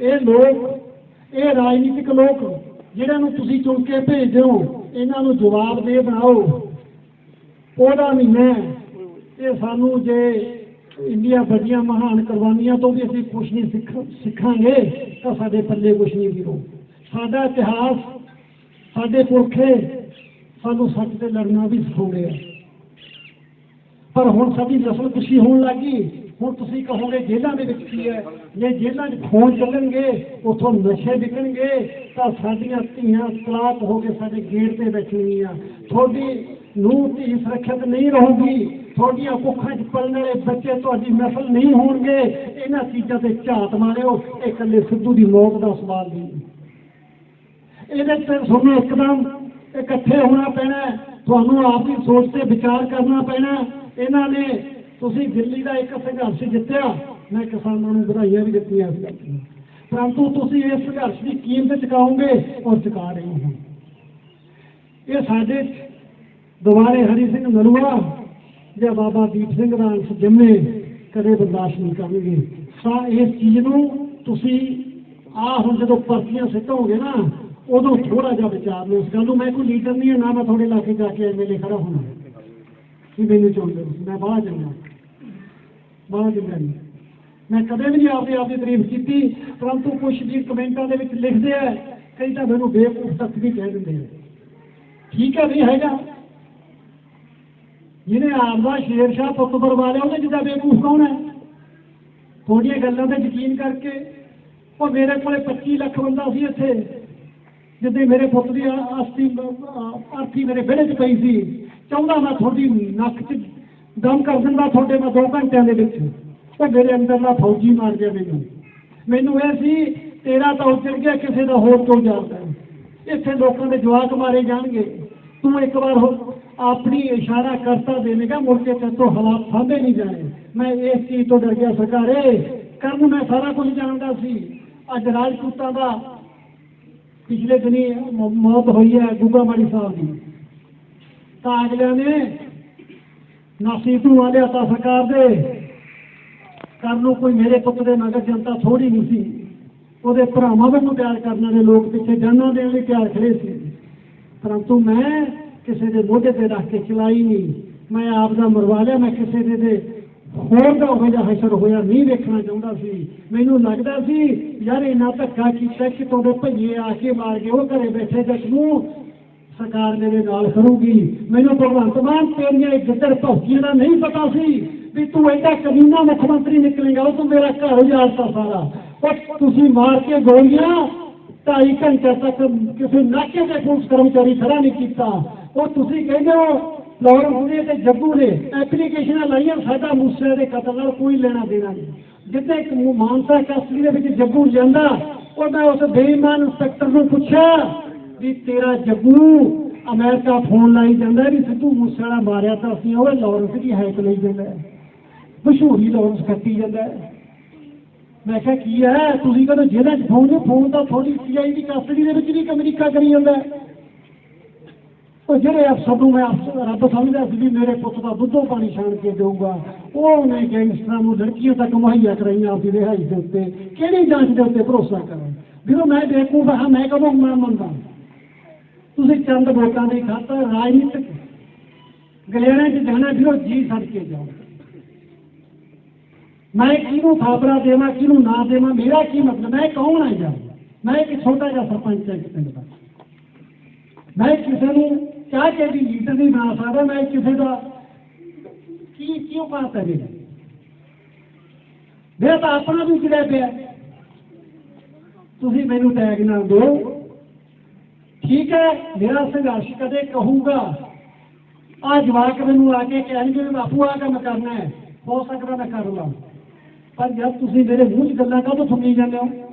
ਇਹ ਲੋਕ, ਇਹ ਰਾਜਨੀਤਿਕ ਲੋਕ, ਜਿਹਨਾਂ ਨੂੰ ਤੁਸੀਂ ਚੁਣ ਕੇ ਭੇਜਦੇ ਹੋ, ਇਹਨਾਂ ਨੂੰ ਜਵਾਬਦੇਹ ਬਣਾਓ। ਉਹਦਾ ਮਹੀਨਾ ਹੈ। ਇਹ ਸਾਨੂੰ ਜੇ ਇੰਡੀਆ ਵੱਡੀਆਂ ਮਹਾਨ ਕੁਰਬਾਨੀਆਂ ਤੋਂ ਵੀ ਅਸੀਂ ਕੁਝ ਨਹੀਂ ਸਿੱਖ, ਸਿੱਖਾਂਗੇ, ਤਾਂ ਸਾਡੇ ਪੱਲੇ ਕੁਝ ਨਹੀਂ ਵੀਰੋ ਸਾਡਾ ਇਤਿਹਾਸ, ਸਾਡੇ ਪੁਰਖੇ ਸਾਨੂੰ ਸੱਚ ਤੇ ਲੜਨਾ ਵੀ ਸਿਖਾਉਂਦੇ ਆ। ਪਰ ਹੁਣ ਸਾਡੀ ਨਸਲ ਕੁਸ਼ੀ ਹੋਣ ਲੱਗੀ ਹੁਣ ਤੁਸੀਂ ਕਹੋਗੇ ਜੇਲ੍ਹਾਂ ਦੇ ਵਿੱਚ ਕੀ ਹੈ? ਜੇ ਜੇਲ੍ਹਾਂ 'ਚ ਖੋਜ ਚੱਲਣਗੇ, ਉੱਥੋਂ ਨਸ਼ੇ ਵਿਕਣਗੇ, ਤਾਂ ਸਾਡੀਆਂ ਧੀਆਂ ਤਲਾਕ ਹੋ ਕੇ ਸਾਡੇ ਗੇਟ ਤੇ ਬੈਠਣਗੀਆਂ। ਤੁਹਾਡੀ ਨੂੰ ਧੀ ਸੁਰੱਖਿਅਤ ਨਹੀਂ ਰਹੂਗੀ। ਤੁਹਾਡੀਆਂ ਭੁੱਖਾਂ 'ਚ ਪਲਣ ਵਾਲੇ ਬੱਚੇ ਤੁਹਾਡੀ ਨਸਲ ਨਹੀਂ ਹੋਣਗੇ। ਇਹਨਾਂ ਚੀਜ਼ਾਂ ਤੇ ਝਾਤ ਮਾਰਿਓ। ਇਹ ਇਕੱਲੇ ਸਿੱਧੂ ਦੀ ਮੌਤ ਦਾ ਸਵਾਲ ਨਹੀਂ। ਇਹਦੇ ਤੇ ਤੁਹਾਨੂੰ ਇੱਕਦਮ ਇਕੱਠੇ ਹੋਣਾ ਪੈਣਾ ਤੁਹਾਨੂੰ ਆਪ ਦੀ ਸੋਚ ਤੇ ਵਿਚਾਰ ਕਰਨਾ ਪੈਣਾ ਇਹਨਾਂ ਨੇ ਤੁਸੀਂ ਦਿੱਲੀ ਦਾ ਇੱਕ ਸੰਘਰਸ਼ ਜਿੱਤਿਆ, ਮੈਂ ਕਿਸਾਨਾਂ ਨੂੰ ਵਧਾਈਆਂ ਵੀ ਦਿੱਤੀਆਂ ਇਸ ਗੱਲ ਦੀਆਂ। ਪਰੰਤੂ ਤੁਸੀਂ ਇਸ ਸੰਘਰਸ਼ ਦੀ ਕੀਮਤ ਚੁਕਾਓਗੇ ਔਰ ਚੁਕਾ ਰਹੇ ਹੋ। ਇਹ ਸਾਡੇ ਦੁਬਾਰੇ ਹਰੀ ਸਿੰਘ ਨਲੂਆ ਜਾਂ ਬਾਬਾ ਦੀਪ ਸਿੰਘ ਦਾ ਅੰਸ਼ ਜਿੰਨੇ ਕਦੇ ਬਰਦਾਸ਼ਤ ਨਹੀਂ ਕਰਨਗੇ। ਸਾ ਇਸ ਚੀਜ਼ ਨੂੰ ਤੁਸੀਂ ਆ ਹੁਣ ਜਦੋਂ ਪਰਚੀਆਂ ਸਿੱਟੋਗੇ ਨਾ, ਉਦੋਂ ਥੋੜਾ ਜਿਹਾ ਵਿਚਾਰ ਲਓ। ਇਸ ਗੱਲ ਨੂੰ ਮੈਂ ਕੋਈ ਲੀਡਰ ਨਹੀਂ ਹਾਂ, ਨਾ ਮੈਂ ਤੁਹਾਡੇ ਇਲਾਕੇ ਜਾ ਕੇ ਐਮਐਲਏ ਖੜਾ ਹੋਣਾ। ਕਿ ਮੈਨੂੰ ਚੁਣਦੇ ਹੋ। ਮੈਂ ਬਾਹਰ ਜਾਣਾ। ਬਾਹਰ ਚੰਗਾ ਮੈਂ ਕਦੇ ਵੀ ਨਹੀਂ ਆਪਦੀ ਆਪਦੀ ਤਾਰੀਫ ਕੀਤੀ, ਪਰੰਤੂ ਕੁਝ ਵੀ ਕਮੈਂਟਾਂ ਦੇ ਵਿੱਚ ਲਿਖਦੇ ਆ, ਕਈ ਤਾਂ ਮੈਨੂੰ ਬੇਵਕੂਫ ਤੱਕ ਵੀ ਕਹਿ ਦਿੰਦੇ ਆ। ਠੀਕ ਹੈ ਨਹੀਂ ਹੈਗਾ। ਜਿਹਨੇ ਆਪਦਾ ਸ਼ੇਰ ਸ਼ਾਹ ਪੁੱਤ ਬਰਵਾ ਲਿਆ ਉਹਨੇ ਜਿੱਦਾਂ ਬੇਵਕੂਫ ਕੌਣ ਹੈ ਥੋੜੀਆਂ ਗੱਲਾਂ ਤੇ ਯਕੀਨ ਕਰਕੇ, ਉਹ ਮੇਰੇ ਕੋਲੇ 25 ਲੱਖ ਬੰਦਾ ਸੀ ਇੱਥੇ, ਜਿੱਦੇ ਮੇਰੇ ਪੁੱਤ ਦੀ ਆ- ਅਰਥੀ ਮੇਰੇ ਵਿਹੜੇ 'ਚ ਪਈ ਸੀ। ਚਾਹੁੰਦਾ ਮੈਂ ਤੁਹਾਡੀ ਨੱਕ 'ਚ ਦਮ ਕਰ ਦਿੰਦਾ ਤੁਹਾਡੇ ਮੈਂ 2 ਘੰਟਿਆਂ ਦੇ ਵਿੱਚ। ਤੇ ਮੇਰੇ ਅੰਦਰਲਾ ਫੌਜੀ ਮਾਰ ਗਿਆ ਮੈਨੂੰ। ਮੈਨੂੰ ਇਹ ਸੀ, ਤੇਰਾ ਤਾਂ ਉੱਜੜ ਗਿਆ, ਕਿਸੇ ਦਾ ਹੋਰ ਤੋਂ ਜਾਂਦਾ ਇੱਥੇ ਲੋਕਾਂ ਦੇ ਜਵਾਕ ਮਾਰੇ ਜਾਣਗੇ। ਤੂੰ ਇੱਕ ਵਾਰ ਆਪਣੀ ਇਸ਼ਾਰਾ ਕਰਤਾ ਦੇਵੇਗਾ, ਮੁੜ ਕੇ ਤੇ ਤੋਂ ਹਾਲਾਤ ਸਾਂਭੇ ਨਹੀਂ ਜਾਣੇ। ਮੈਂ ਇਸ ਚੀਜ਼ ਤੋਂ ਡਰ ਗਿਆ ਸਰਕਾਰੇ। ਕਰਨ ਮੈਂ ਸਾਰਾ ਕੁਝ ਜਾਣਦਾ ਸੀ। ਅੱਜ ਰਾਜਪੂਤਾਂ ਦਾ ਪਿਛਲੇ ਦਿਨੀ ਮੌਤ ਹੋਈ ਹੈ ਗੁੱਗਾ ਮਾੜੀ ਸਾਹਿਬ ਦੀ। ਤਾਂ ਅਗਲਿਆਂ ਨੇ ਨਾਸੀ ਤੂੰ ਆਲਿਆ ਤਾਂ ਸਰਕਾਰ ਦੇ। ਕਰਨ ਨੂੰ ਕੋਈ ਮੇਰੇ ਪੁੱਤ ਦੇ ਨਗਰ ਜਨਤਾ ਥੋੜੀ ਨਹੀਂ ਸੀ। ਉਹਦੇ ਭਰਾਵਾਂ ਨੂੰ ਪਿਆਰ ਕਰਨ ਦੇ ਲੋਕ ਪਿੱਛੇ ਜਾਨਾਂ ਦੇਣ ਲਈ ਤਿਆਰ ਖੜੇ ਸੀ। ਪਰੰਤੂ ਮੈਂ ਕਿਸੇ ਦੇ ਮੋਢੇ ਤੇ ਰੱਖ ਕੇ ਚਲਾਈ ਨਹੀਂ। ਮੈਂ ਆਪ ਦਾ ਮਰਵਾ ਲਿਆ। ਮੈਂ ਕਿਸੇ ਦੇ ਦੇ ਹੋਰ ਦਾ ਉਹ ਜਿਹਾ ਹਸ਼ਰ ਹੋਇਆ ਨਹੀਂ ਵੇਖਣਾ ਚਾਹੁੰਦਾ ਸੀ। ਮੈਨੂੰ ਲੱਗਦਾ ਸੀ, ਯਾਰ ਇਹਨਾਂ ਧੱਕਾ ਕੀਤਾ ਕਿ ਤੁਹਾਡੇ ਭਈਏ ਆ ਕੇ ਮਾਰ ਗਏ ਉਹ ਘਰੇ ਬੈਠੇ ਜੱਟ ਨੂੰ ਸਰਕਾਰ ਮੇਰੇ ਨਾਲ ਕਰੂਗੀ ਮੈਨੂੰ ਭਗਵੰਤ ਮਾਨ ਤੇਰੀਆਂ ਗਿੱਦੜ ਭੌਕੀਆਂ ਦਾ ਨਹੀਂ ਪਤਾ ਸੀ ਵੀ ਤੂੰ ਐਡਾ ਕਮੀਨਾ ਮੁੱਖ ਮੰਤਰੀ ਨਿਕਲੇਗਾ, ਉਹ ਤੂੰ ਮੇਰਾ ਘਰ ਉਜਾੜਤਾ ਸਾਰਾ। ਉਹ ਤੁਸੀਂ ਮਾਰ ਕੇ ਗੋਲੀਆਂ, ਢਾਈ ਘੰਟੇ ਤੱਕ ਕਿਸੇ ਨਾਕੇ ਤੇ ਪੁਲਿਸ ਕਰਮਚਾਰੀ ਖੜਾ ਨਹੀਂ ਕੀਤਾ। ਉਹ ਤੁਸੀਂ ਕਹਿੰਦੇ ਹੋ, ਲਾਹੌਰ ਨੇ ਤੇ ਜੱਗੂ ਨੇ ਐਪਲੀਕੇਸ਼ਨਾਂ ਲਾਈਆਂ, ਸਾਡਾ ਮੂਸੇ ਦੇ ਕਤਲ ਨਾਲ ਕੋਈ ਲੈਣਾ ਦੇਣਾ ਨਹੀਂ। ਜਿੱਥੇ ਮਾਨਸਾ ਕਸਟਡੀ ਦੇ ਵਿੱਚ ਜੱਗੂ ਜਾਂਦਾ, ਉਹ ਮੈਂ ਉਸ ਬੇਈਮਾਨ ਇੰਸਪੈਕਟਰ ਨੂੰ ਪੁੱਛਿਆ ਵੀ ਤੇਰਾ ਜੱਗੂ ਅਮਰੀਕਾ ਫੋਨ ਲਾਈ ਜਾਂਦਾ ਵੀ ਸਿੱਧੂ ਮੂਸੇਵਾਲਾ ਮਾਰਿਆ ਤਾਂ ਅਸੀਂ ਉਹ ਲਾਹੌਰ ਦੀ ਹੈਕ ਲਈ ਜਾਂਦਾ ਮਸ਼ਹੂਰੀ ਲਾਹੌਰ ਕੱਟੀ ਜਾਂਦਾ ਮੈਂ ਕਿਹਾ, ਕੀ ਹੈ? ਤੁਸੀਂ ਕਹਿੰਦੇ ਜਿਹਨਾਂ 'ਚ ਫੋਨ ਨੇ ਫੋਨ ਤਾਂ ਤੁਹਾਡੀ ਸੀਆਈ ਦੀ ਕਸਟਡੀ ਦੇ ਵਿੱਚ ਵੀ ਇੱਕ ਅਮਰੀਕਾ ਕਰੀ ਜਾਂਦਾ ਉਹ ਜਿਹੜੇ ਅਫਸਰ ਨੂੰ ਮੈਂ ਰੱਬ ਸਮਝਦਾ ਸੀ ਵੀ ਮੇਰੇ ਪੁੱਤ ਦਾ ਦੁੱਧੋਂ ਪਾਣੀ ਛਾਣ ਕੇ ਦੇਊਗਾ। ਉਹ ਨੇ ਗੈਂਗਸਟਰਾਂ ਨੂੰ ਲੜਕੀਆਂ ਤੱਕ ਮੁਹੱਈਆ ਕਰਾਈਆਂ ਆਪਦੀ ਰਿਹਾਈ ਦੇ ਉੱਤੇ। ਕਿਹੜੀ ਜਾਂਚ ਦੇ ਉੱਤੇ ਭਰੋਸਾ ਕਰਾਂ? ਜਦੋਂ ਮੈਂ ਬੇਵਕੂਫ ਹਾਂ, ਮੈਂ ਕਦੋਂ ਮੈਂ ਮੰਨਦਾ? ਤੁਸੀਂ ਚੰਦ ਵੋਟਾਂ ਦੀ ਖਾਤਰ ਰਾਜਨੀਤਿਕ ਗਲੇੜੇ 'ਚ ਜਾਣਾ ਫਿਰ ਜੀ ਛੱਡ ਕੇ ਜਾਓ। ਮੈਂ ਕਿਹਨੂੰ ਖਾਬਰਾ ਦੇਵਾਂ, ਕਿਹਨੂੰ ਨਾ ਦੇਵਾਂ, ਮੇਰਾ ਕੀ ਮਤਲਬ? ਮੈਂ ਕੌਣ ਆ ਜਾ ਮੈਂ ਇੱਕ ਛੋਟਾ ਜਿਹਾ ਸਰਪੰਚ ਹਾਂ ਇੱਕ ਪਿੰਡ ਦਾ। ਮੈਂ ਕਿਸੇ ਨੂੰ ਚਾਹ ਕੇ ਵੀ ਲੀਡਰ ਨਹੀਂ ਬਣਾ ਸਕਦਾ, ਮੈਂ ਕਿਸੇ ਦਾ ਕੀ ਕਿਉਂ ਪਾਤ ਹੈ ਮੇਰਾ ਮੇਰਾ ਤਾਂ ਆਪਣਾ ਵੀ ਚੜਿਆ ਪਿਆ। ਤੁਸੀਂ ਮੈਨੂੰ ਟੈਗ ਨਾ ਦਿਓ। ਠੀਕ ਹੈ, ਮੇਰਾ ਸੰਘਰਸ਼ ਕਦੇ ਕਹੂੰਗਾ? ਆ ਜਵਾਕ ਮੈਨੂੰ ਆ ਕੇ ਕਹਿਣਗੇ ਵੀ ਬਾਪੂ, ਆ ਕੰਮ ਕਰਨਾ ਹੈ। ਹੋ ਸਕਦਾ ਮੈਂ ਕਰ ਲਾਂ ਪਰ ਜਦ ਤੁਸੀਂ ਮੇਰੇ ਮੂੰਹ 'ਚ ਗੱਲਾਂ ਕਾਹਤੋਂ ਸੁਣੀ ਜਾਂਦੇ ਹੋ?